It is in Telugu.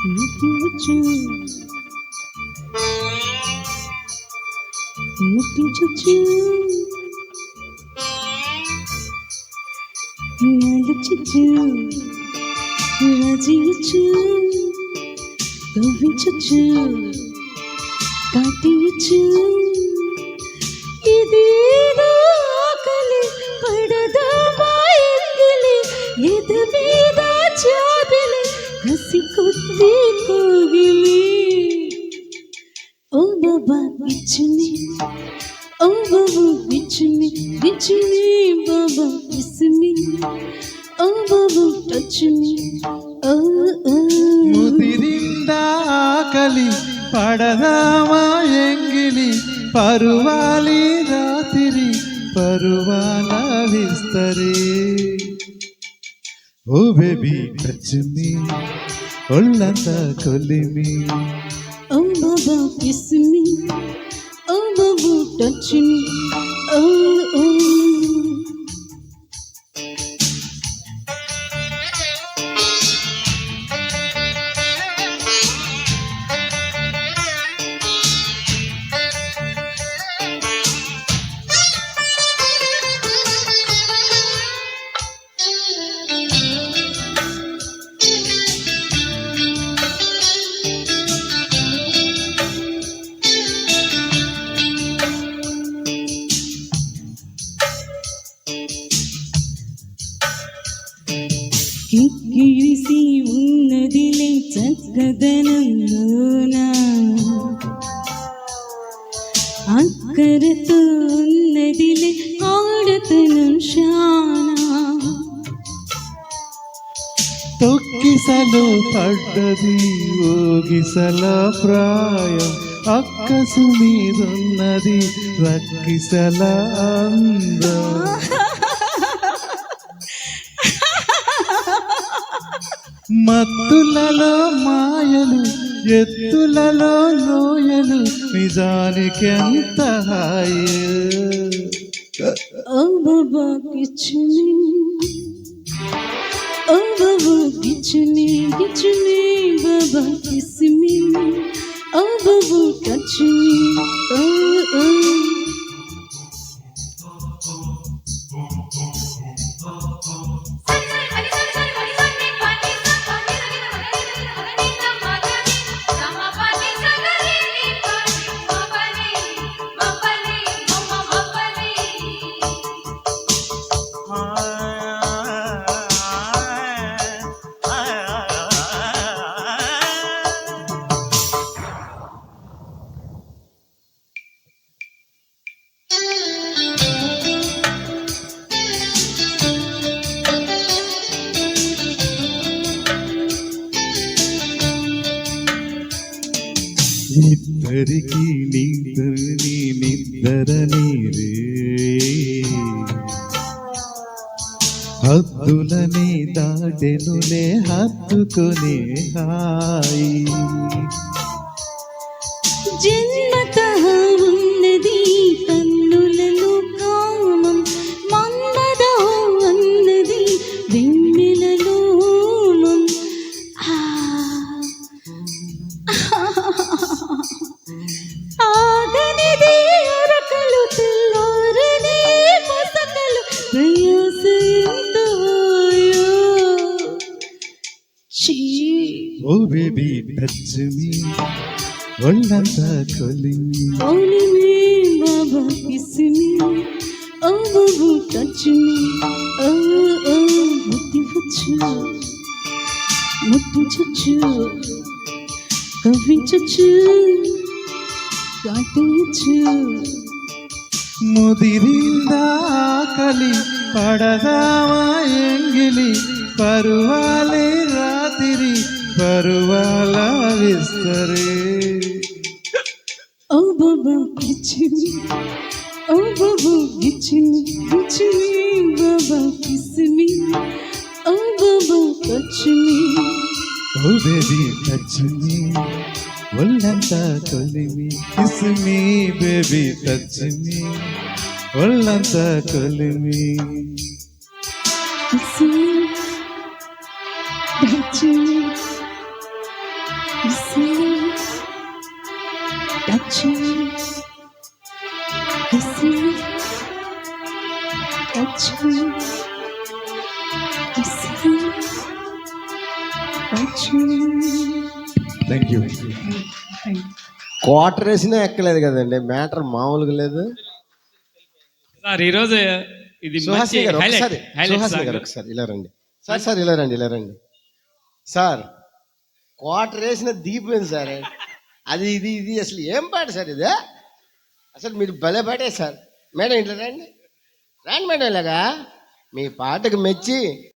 ముట్టించు ముట్టించు నలుచు రజించు చాపిలి కసి కొద్ది కోగిలి ఓ బాబా ఇచ్చుని ఓ బాబు ఇచ్చుని ఇచ్చుని బాబా ఇసుని ఓ బాబు టచ్చుని. ఓ ఓ. ముదిరిందా ఆకలి పడదామా ఎంగిలి. పరువాలి రాత్రి పరువాల విస్తరే. ఓ బేబీ టచ్ మీ ఒళ్ళంతా కొలిమి. ఓ బాబా కిస్ని ఓ బాబు టచ్ని ఓ చక్కదనంలోనా అక్కరతో ఉన్నదిలే ఆడతనం శానా తొక్కిసలో పడ్డది ఓగిసల ప్రాయం. అక్కసు మీదున్నది రక్కిసల అందం. మత్తులలో మాయలు ఎత్తులలో లోయలు నిజానికి ఎంత హాయి. ఓ బాబా కిచ్చుని ఓ బాబా కిచ్చుని కిచ్చుని బాబా కిస్మి ఓ బాబా టచ్ని ఓ ఇద్దరికి నిద్రని నిద్దరని రే హద్దులని దాటెనులే హత్తుకునే హాయి. టచ్ మీ ఒళ్ళంతా కొలిమి. Baba, kiss me. Oh, Baba, touch me. Oh, oh, ముట్టించు ముట్టించచ్చు కవ్వించచ్చు కాటించు ముదిరిందా ఆకలి పడదామా ఎంగిలి? పరువాలే రాత్రి పరువాల విస్తరే. ఓ బాబా కిచ్చిని ఓ బాబా గిచ్చిని గిచ్చిని బాబా కిస్మి ఓ బాబా టచ్ని ఓ బేబీ మీ ఒళ్ళంతా కొలిమి. కిస్ మీ బేబీ మీ ఒళ్ళంతా కొలిమి. కిస్మి టచ్ని థ్యాంక్ యూ. క్వార్టర్ వేసినా ఎక్కలేదు కదండి. మ్యాటర్ మామూలుగా లేదు. సార్ ఈరోజు ఇది సుహాసిని గారు ఒకసారి సుహాసిని. గారు ఒకసారి ఇలా రండి. సార్ సార్ ఇలా రండి ఇలా రండి. సార్ క్వార్టర్ వేసిన దీపం సార్? అది ఇది ఇది అసలు ఏం పాట సార్ ఇదే? అసలు మీరు భలే పాటే సార్. మేడం ఇట్లా రండి. రాండి మేడం ఇలాగా. మీ పాటకు మెచ్చి